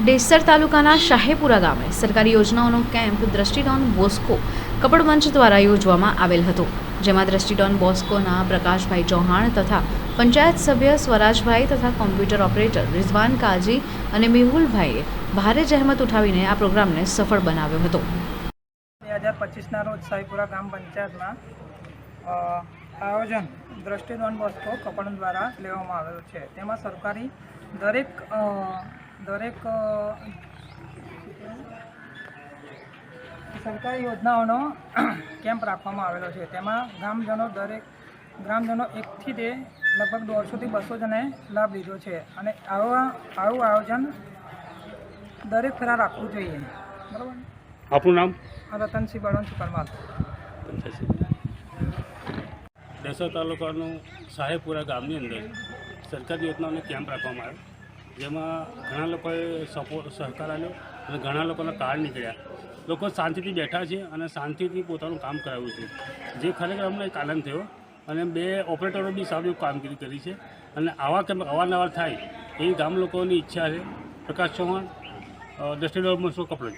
ડેસર તાલુકાના શાહેપુરા ગામે સરકારી યોજનાઓનો કેમ્પ દ્રષ્ટિડોન બોસ્કો કપડમંચ દ્વારા યોજવામાં આવેલ હતો, જેમાં દ્રષ્ટિડોન બોસ્કોના પ્રકાશભાઈ ચૌહાણ તથા પંચાયત સભ્ય સ્વરાજભાઈ તથા કોમ્પ્યુટર ઓપરેટર રિઝવાન કાજી અને મેહુલભાઈએ ભારે જહેમત ઉઠાવીને આ પ્રોગ્રામને સફળ બનાવ્યો હતો. બે હજાર પચીસના રોજ સાઈપુરા ગ્રામ પંચાયતમાં આયોજન દ્રષ્ટિદાન બોસ્કો કપડ દ્વારા લેવામાં આવેલું છે. તેમાં સરકારી દરેક દરેક સરકારી યોજનાઓનો કેમ્પ રાખવામાં આવેલો છે. તેમાં ગ્રામજનો દરેક ગ્રામજનો એકથી તે લગભગ દોઢસોથી બસો જણે લાભ લીધો છે અને આવા આવું આયોજન દરેક ફેરા રાખવું જોઈએ. બરાબર આપણું નામ? રતનસિંહ બળવંતસિંહ પરમાર. દેસર તાલુકાનું સાહેબપુરા ગામની અંદર સરકારી યોજનાઓનો કેમ્પ રાખવામાં આવ્યો. જેમાં ઘણા લોકોએ સપોર્ટ સહકાર આપ્યો અને ઘણા લોકોના કાર્ડ નીકળ્યા. લોકો શાંતિથી બેઠા છે અને શાંતિથી પોતાનું કામ કરાવ્યું છે. જે ખરેખર અમને એક આનંદ થયો અને બે ઓપરેટરો બી સારું કામગીરી કરી છે અને આવા કેમ્પ અવારનવાર થાય એવી ગામ લોકોની ઈચ્છા છે. પ્રકાશ ચૌહાણ દ્રષ્ટિડોળ મસો કપડજ